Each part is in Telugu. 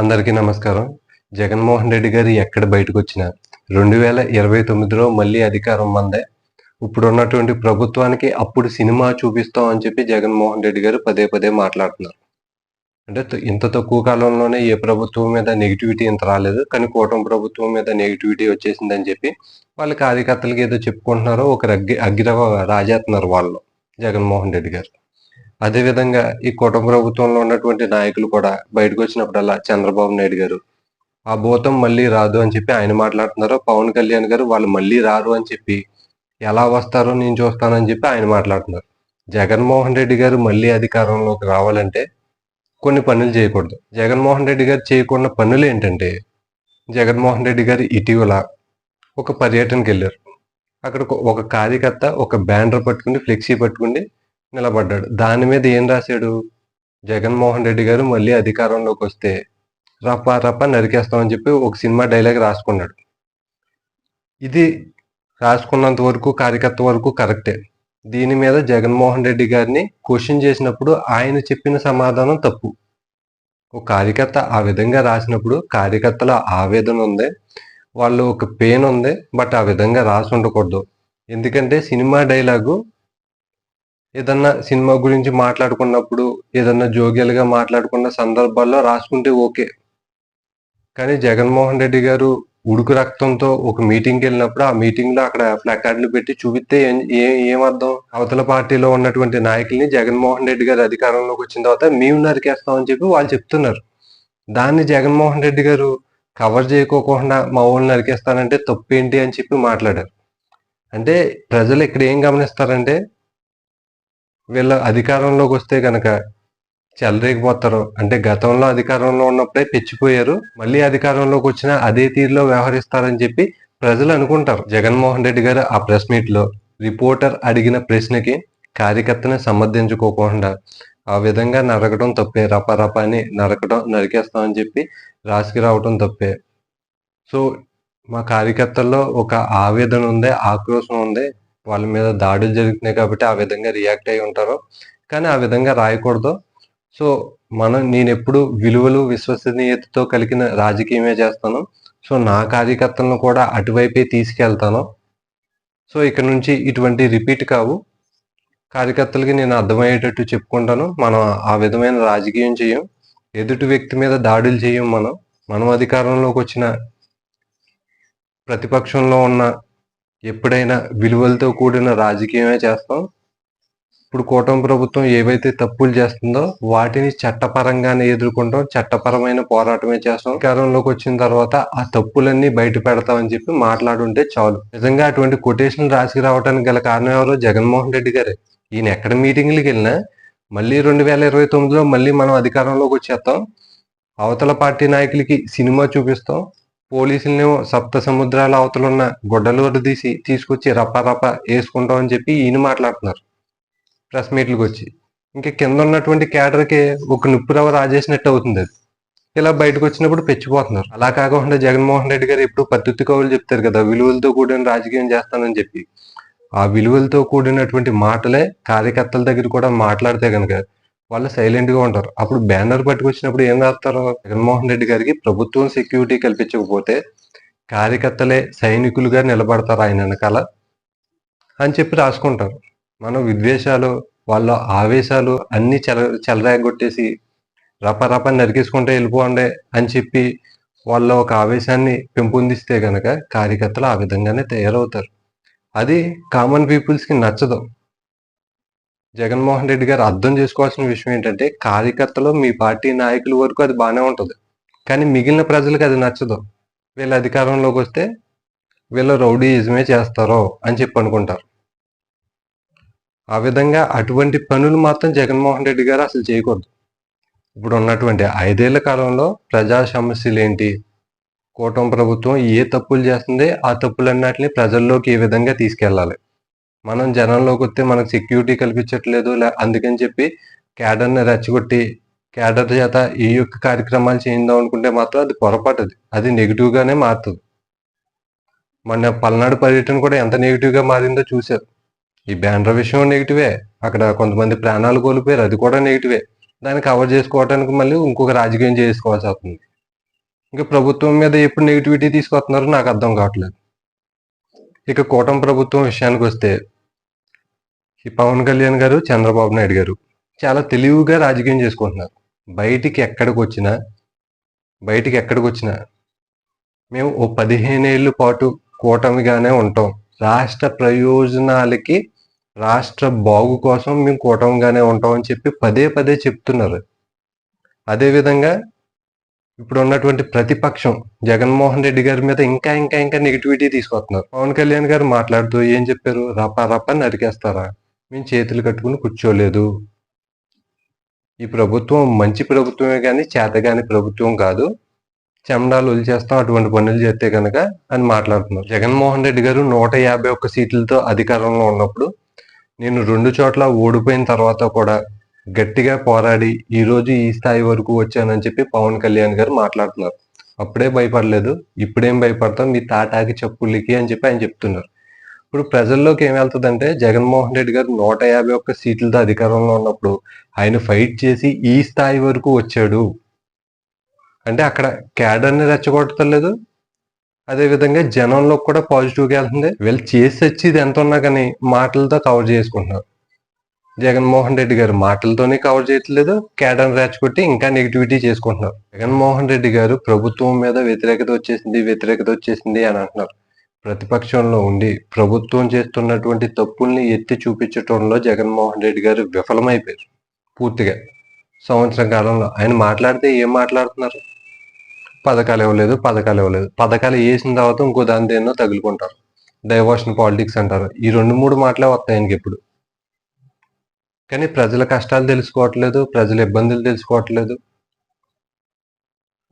అందరికీ నమస్కారం. జగన్మోహన్ రెడ్డి గారు ఎక్కడ బయటకు వచ్చినా రెండు వేల ఇరవై తొమ్మిదిలో మళ్ళీ అధికారం మందే. ఇప్పుడు ఉన్నటువంటి ప్రభుత్వానికి అప్పుడు సినిమా చూపిస్తాం అని చెప్పి జగన్మోహన్ రెడ్డి గారు పదే పదే మాట్లాడుతున్నారు. అంటే ఇంత తక్కువ కాలంలోనే ఏ ప్రభుత్వం మీద నెగిటివిటీ ఇంత రాలేదు. కానీ కూటమి ప్రభుత్వం మీద నెగిటివిటీ వచ్చేసిందని చెప్పి వాళ్ళ కార్యకర్తలకి ఏదో చెప్పుకుంటున్నారో ఒక అగ్గి అగ్గిరవ రాజేస్తున్నారు వాళ్ళు జగన్మోహన్ రెడ్డి గారు. అదేవిధంగా ఈ కూటమి ప్రభుత్వంలో ఉన్నటువంటి నాయకులు కూడా బయటకు వచ్చినప్పుడల్లా చంద్రబాబు నాయుడు గారు ఆ భూతం మళ్ళీ రాదు అని చెప్పి ఆయన మాట్లాడుతున్నారు పవన్ కళ్యాణ్ గారు వాళ్ళు మళ్ళీ రారు అని చెప్పి ఎలా వస్తారో నేను చూస్తానని చెప్పి ఆయన మాట్లాడుతున్నారు. జగన్మోహన్ రెడ్డి గారు మళ్ళీ అధికారంలోకి రావాలంటే కొన్ని పనులు చేయకూడదు. జగన్మోహన్ రెడ్డి గారు చేయకుండా పనులు ఏంటంటే జగన్మోహన్ రెడ్డి గారు ఇటీవల ఒక పర్యటనకి వెళ్ళారు. అక్కడ ఒక- ఒక కార్యకర్త ఒక బ్యానర్ పట్టుకుని ఫ్లెక్సీ పట్టుకుని నిలబడ్డాడు. దాని మీద ఏం రాశాడు? జగన్మోహన్ రెడ్డి గారు మళ్ళీ అధికారంలోకి వస్తే రప్ప రప్ప నరికేస్తామని చెప్పి ఒక సినిమా డైలాగ్ రాసుకున్నాడు. ఇది రాసుకున్నంత వరకు కార్యకర్త వరకు కరెక్టే. దీని మీద జగన్మోహన్ రెడ్డి గారిని క్వశ్చన్ చేసినప్పుడు ఆయన చెప్పిన సమాధానం తప్పు. ఒక కార్యకర్త ఆ విధంగా రాసినప్పుడు కార్యకర్తల ఆవేదన ఉంది వాళ్ళు ఒక పెయిన్ ఉంది బట్ ఆ విధంగా రాసి ఉండకూడదు ఎందుకంటే సినిమా డైలాగు ఏదన్నా సినిమా గురించి మాట్లాడుకున్నప్పుడు ఏదన్నా జోగ్యాలుగా మాట్లాడుకున్న సందర్భాల్లో రాసుకుంటే ఓకే. కానీ జగన్మోహన్ రెడ్డి గారు ఉడుకు రక్తంతో ఒక మీటింగ్కి వెళ్ళినప్పుడు ఆ మీటింగ్లో అక్కడ ప్లకార్డులు పెట్టి చూపిస్తే ఏం- ఏ- ఏమర్థం? అవతల పార్టీలో ఉన్నటువంటి నాయకుల్ని జగన్మోహన్ రెడ్డి గారు అధికారంలోకి వచ్చిన తర్వాత మేము నరికేస్తామని చెప్పి వాళ్ళు చెప్తున్నారు. దాన్ని జగన్మోహన్ రెడ్డి గారు కవర్ చేయకోకుండా మా ఊళ్ళని నరికేస్తానంటే తప్పేంటి అని చెప్పి మాట్లాడారు. అంటే ప్రజలు ఇక్కడ ఏం గమనిస్తారంటే వీళ్ళ అధికారంలోకి వస్తే కనుక చెలరేగిపోతారు అంటే గతంలో అధికారంలో ఉన్నప్పుడే పెచ్చిపోయారు. మళ్ళీ అధికారంలోకి వచ్చినా అదే తీరులో వ్యవహరిస్తారని చెప్పి ప్రజలు అనుకుంటారు. జగన్మోహన్ రెడ్డి గారు ఆ ప్రెస్ మీట్లో రిపోర్టర్ అడిగిన ప్రశ్నకి కార్యకర్తని సమర్థించుకోకుండా ఆ విధంగా నరకడం తప్పే రపరప అని నరకడం నరికేస్తామని చెప్పి రాసికి రావటం తప్పే. సో మా కార్యకర్తల్లో ఒక ఆవేదన ఉంది ఆక్రోశం ఉంది. వాళ్ళ మీద దాడులు జరుగుతున్నాయి కాబట్టి ఆ విధంగా రియాక్ట్ అయి ఉంటారు కానీ ఆ విధంగా రాయకూడదు. సో మనం నేను ఎప్పుడు విలువలు విశ్వసనీయతతో కలిగిన రాజకీయమే చేస్తాను. సో నా కార్యకర్తలను కూడా అటువైపే తీసుకెళ్తాను. సో ఇక్కడ నుంచి ఇటువంటి రిపీట్ కావు. కార్యకర్తలకి నేను అర్థమయ్యేటట్టు చెప్పుకుంటాను. మనం ఆ విధమైన రాజకీయం చేయం. ఎదుటి వ్యక్తి మీద దాడులు చేయం మనం. మనం అధికారంలోకి వచ్చిన ప్రతిపక్షంలో ఉన్న ఎప్పుడైనా విలువలతో కూడిన రాజకీయమే చేస్తాం. ఇప్పుడు కూటమి ప్రభుత్వం ఏవైతే తప్పులు చేస్తుందో వాటిని చట్టపరంగానే ఎదుర్కొంటాం చట్టపరమైన పోరాటమే చేస్తాం. అధికారంలోకి వచ్చిన తర్వాత ఆ తప్పులన్నీ బయట పెడతామని చెప్పి మాట్లాడుంటే చాలు. నిజంగా అటువంటి కొటేషన్ రాసి రావడానికి గల కారణం ఎవరో జగన్మోహన్ రెడ్డి గారే. ఈయన ఎక్కడ మీటింగ్లకు వెళ్ళినా మళ్ళీ రెండు వేల ఇరవై తొమ్మిదిలో మళ్ళీ మనం అధికారంలోకి వచ్చేస్తాం. అవతల పార్టీ నాయకులకి సినిమా చూపిస్తాం. పోలీసుల్ని సప్త సముద్రాల అవతలున్న గొడ్డలూరు తీసి తీసుకొచ్చి రప్ప వేసుకుంటామని చెప్పి ఈయన మాట్లాడుతున్నారు. ప్రెస్ మీట్లకు వచ్చి. ఇంకా కింద ఉన్నటువంటి క్యాడర్కి ఒక నిప్పురవ రాజేసినట్టు అవుతుంది అది. ఇలా బయటకు వచ్చినప్పుడు పెచ్చిపోతున్నారు. అలా కాకుండా జగన్మోహన్ రెడ్డి గారు ఎప్పుడు పద్ధతి కవులు చెప్తారు కదా విలువలతో కూడిన రాజకీయం చేస్తానని చెప్పి. ఆ విలువలతో కూడినటువంటి మాటలే కార్యకర్తల దగ్గర కూడా మాట్లాడితే కనుక వాళ్ళు సైలెంట్గా ఉంటారు. అప్పుడు బ్యానర్ పట్టుకొచ్చినప్పుడు ఏం రాస్తారు? జగన్మోహన్ రెడ్డి గారికి ప్రభుత్వం సెక్యూరిటీ కల్పించకపోతే కార్యకర్తలే సైనికులుగా నిలబడతారు ఆయన వెనకాల అని చెప్పి రాసుకుంటారు. మనం విద్వేషాలు వాళ్ళ ఆవేశాలు అన్ని చెల చెలరాగొట్టేసి రప రప నరికేసుకుంటే వెళ్ళిపోండి అని చెప్పి వాళ్ళ ఒక ఆవేశాన్ని పెంపొందిస్తే కనుక కార్యకర్తలు ఆ విధంగానే తయారవుతారు. అది కామన్ పీపుల్స్కి నచ్చదు. జగన్మోహన్ రెడ్డి గారు అర్థం చేసుకోవాల్సిన విషయం ఏంటంటే కార్యకర్తలు మీ పార్టీ నాయకుల వరకు అది బాగానే ఉంటుంది. కానీ మిగిలిన ప్రజలకు అది నచ్చదు. వీళ్ళ అధికారంలోకి వస్తే వీళ్ళు రౌడీయిజమే చేస్తారో అని చెప్పి అనుకుంటారు. ఆ విధంగా అటువంటి పనులు మాత్రం జగన్మోహన్ రెడ్డి గారు అసలు చేయకూడదు. ఇప్పుడు ఉన్నటువంటి ఐదేళ్ళ కాలంలో ప్రజా సమస్యలు ఏంటి? కూటమి ప్రభుత్వం ఏ తప్పులు చేస్తుంది? ఆ తప్పులన్నిటిని ప్రజల్లోకి ఏ విధంగా తీసుకెళ్ళాలి? మనం జనంలోకి వస్తే మనకు సెక్యూరిటీ కల్పించట్లేదు లే- అందుకని చెప్పి క్యాడర్ని రెచ్చగొట్టి క్యాడర్ చేత ఈ యొక్క కార్యక్రమాలు చేయిందాం అనుకుంటే మాత్రం అది పొరపాటు అది అది మారుతుంది. మొన్న పల్నాడు పర్యటన కూడా ఎంత నెగిటివ్గా మారిందో చూశారు. ఈ బ్యానర్ విషయం నెగిటివే అక్కడ కొంతమంది ప్రాణాలు కోల్పోయారు. అది కూడా నెగిటివే దాన్ని కవర్ చేసుకోవడానికి మళ్ళీ ఇంకొక రాజకీయం చేసుకోవాల్సి అవుతుంది ఇంకా ప్రభుత్వం మీద ఎప్పుడు నెగిటివిటీ తీసుకొస్తున్నారో నాకు అర్థం కావట్లేదు. ఇక కూటమి ప్రభుత్వం విషయానికి వస్తే ఈ పవన్ కళ్యాణ్ గారు చంద్రబాబు నాయుడు గారు చాలా తెలివిగా రాజకీయం చేసుకుంటున్నారు. బయటికి ఎక్కడికి వచ్చినా బయటికి ఎక్కడికి వచ్చినా మేము ఓ పదిహేను ఏళ్ళ పాటు కూటమిగానే ఉంటాం. రాష్ట్ర ప్రయోజనాలకి రాష్ట్ర బాగు కోసం మేము కూటమిగానే ఉంటాం అని చెప్పి పదే పదే చెప్తున్నారు. అదేవిధంగా ఇప్పుడు ఉన్నటువంటి ప్రతిపక్షం జగన్మోహన్ రెడ్డి గారి మీద ఇంకా ఇంకా ఇంకా నెగిటివిటీ తీసుకొస్తున్నారు. పవన్ కళ్యాణ్ గారు మాట్లాడుతూ ఏం చెప్పారు? రపా రపా నరికేస్తారా? మేము చేతులు కట్టుకుని కూర్చోలేదు. ఈ ప్రభుత్వం మంచి ప్రభుత్వమే కానీ చేతగాని ప్రభుత్వం కాదు. చెమడాలు వదిలిచేస్తాం అటువంటి పనులు చేస్తే కనుక అని మాట్లాడుతున్నారు. జగన్మోహన్ రెడ్డి గారు నూట యాభై ఒక్క సీట్లతో అధికారంలో ఉన్నప్పుడు నేను రెండు చోట్ల ఓడిపోయిన తర్వాత కూడా గట్టిగా పోరాడి ఈ రోజు ఈ స్థాయి వరకు వచ్చానని చెప్పి పవన్ కళ్యాణ్ గారు మాట్లాడుతున్నారు. అప్పుడే భయపడలేదు ఇప్పుడేం భయపడతాం మీ తాటాకి చెప్పులకి అని చెప్పి ఆయన చెప్తున్నారు. ఇప్పుడు ప్రజల్లోకి ఏం వెళ్తుందంటే జగన్మోహన్ రెడ్డి గారు నూట యాభై ఒక్క సీట్లతో అధికారంలో ఉన్నప్పుడు ఆయన ఫైట్ చేసి ఈ స్థాయి వరకు వచ్చాడు. అంటే అక్కడ క్యాడర్ని రెచ్చగొట్టలేదు. అదేవిధంగా జనంలో కూడా పాజిటివ్గా వెళ్తుంది. వీళ్ళు చేసి వచ్చేది ఎంత ఉన్నా కానీ మాటలతో కవర్ చేసుకుంటున్నారు. జగన్మోహన్ రెడ్డి గారు మాటలతోనే కవర్ చేయట్లేదు. క్యాడర్ని రెచ్చగొట్టి ఇంకా నెగిటివిటీ చేసుకుంటున్నారు. జగన్మోహన్ రెడ్డి గారు ప్రభుత్వం మీద వ్యతిరేకత వచ్చేసింది వ్యతిరేకత వచ్చేసింది అని అంటున్నారు. ప్రతిపక్షంలో ఉండి ప్రభుత్వం చేస్తున్నటువంటి తప్పుల్ని ఎత్తి చూపించడంలో జగన్మోహన్ రెడ్డి గారు విఫలమైపోయారు పూర్తిగా. సంవత్సరం కాలంలో ఆయన మాట్లాడితే ఏం మాట్లాడుతున్నారు? పథకాలు ఇవ్వలేదు పథకాలు ఇవ్వలేదు. పథకాలు వేసిన తర్వాత ఇంకో దాని దేన్నో తగులుకుంటారు. డైవర్షన్ పాలిటిక్స్ అంటారు. ఈ రెండు మూడు మాటలే వస్తాయి ఆయనకి ఇప్పుడు కానీ ప్రజల కష్టాలు తెలుసుకోవట్లేదు ప్రజల ఇబ్బందులు తెలుసుకోవట్లేదు.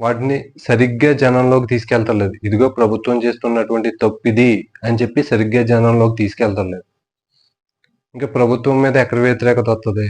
వాటిని సరిగ్గా జనంలోకి తీసుకెళ్తలేదు. ఇదిగో ప్రభుత్వం చేస్తున్నటువంటి తప్పిది అని చెప్పి సరిగ్గా జనంలోకి తీసుకెళ్తలేదు. ఇంకా ప్రభుత్వం మీద ఎక్కడ వ్యతిరేకత వస్తుంది